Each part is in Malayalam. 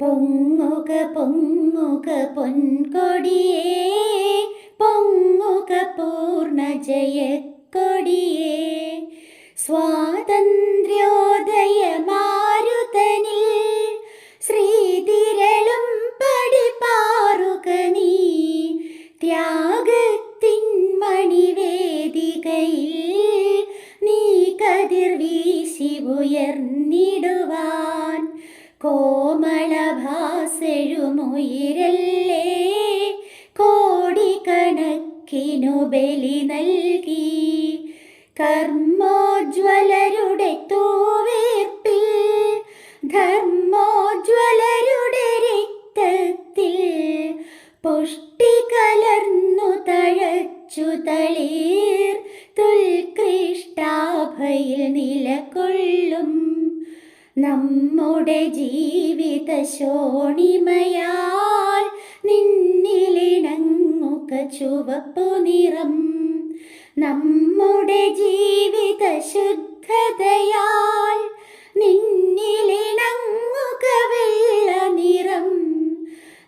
പൊങ്ങുക പൊങ്ങുക പൊൻകൊടിയേ പൊങ്ങുക പൂർണ ജയക്കൊടിയേ സ്വാതന്ത്ര്യോദയ മാരുതനിൽ ശ്രീതിരളും പടിപാറുക നീ. ത്യാഗത്തിൻ മണിവേദികയിൽ നീ കതിർ വീശി ഉയർന്നിടുവാൻ കോമളഭാസഴുമുയരല്ലേ? കോടിക്കണക്കിനു ബലി നൽകി. കർമ്മോജ്വലരുടെ തൂവേർപ്പിൽ ധർമ്മോജ്വലരുടെ രക്തത്തിൽ പുഷ്ടി കലർന്നു തഴച്ചു തളീർ. തുൽകൃഷ്ടാഭയിൽ നിലകൊള്ളും നമ്മുടെ ജീവിത ശോണിമയാൽ നിന്നിലിണങ്ങുക ചുവപ്പു നിറം. നമ്മുടെ ജീവിത ശുദ്ധതയാൽ നിന്നിലിണങ്ങുക വെള്ള നിറം.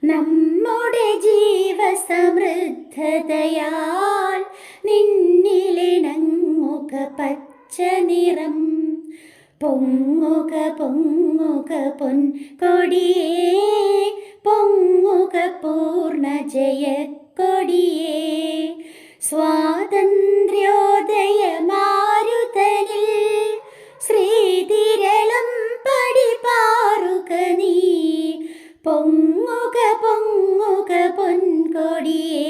നമ്മുടെ ജീവസമൃദ്ധതയാൽ നിന്നിലിണങ്ങുക പച്ച നിറം. പൊങ്ങുക പൊങ്ങുക പൊൻ കൊടിയേ പൊങ്ങുക പൂർണ ജയ കൊടിയേ സ്വാതന്ത്ര്യോദയ മാരുതനിൽ ശ്രീതിരളം പടിപാറുക നീ. പൊങ്ങുക പൊങ്ങുക പൊൻ കൊടിയേ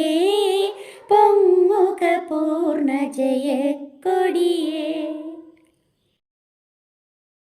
പൊങ്ങുക പൂർണ ജയ കൊടിയേ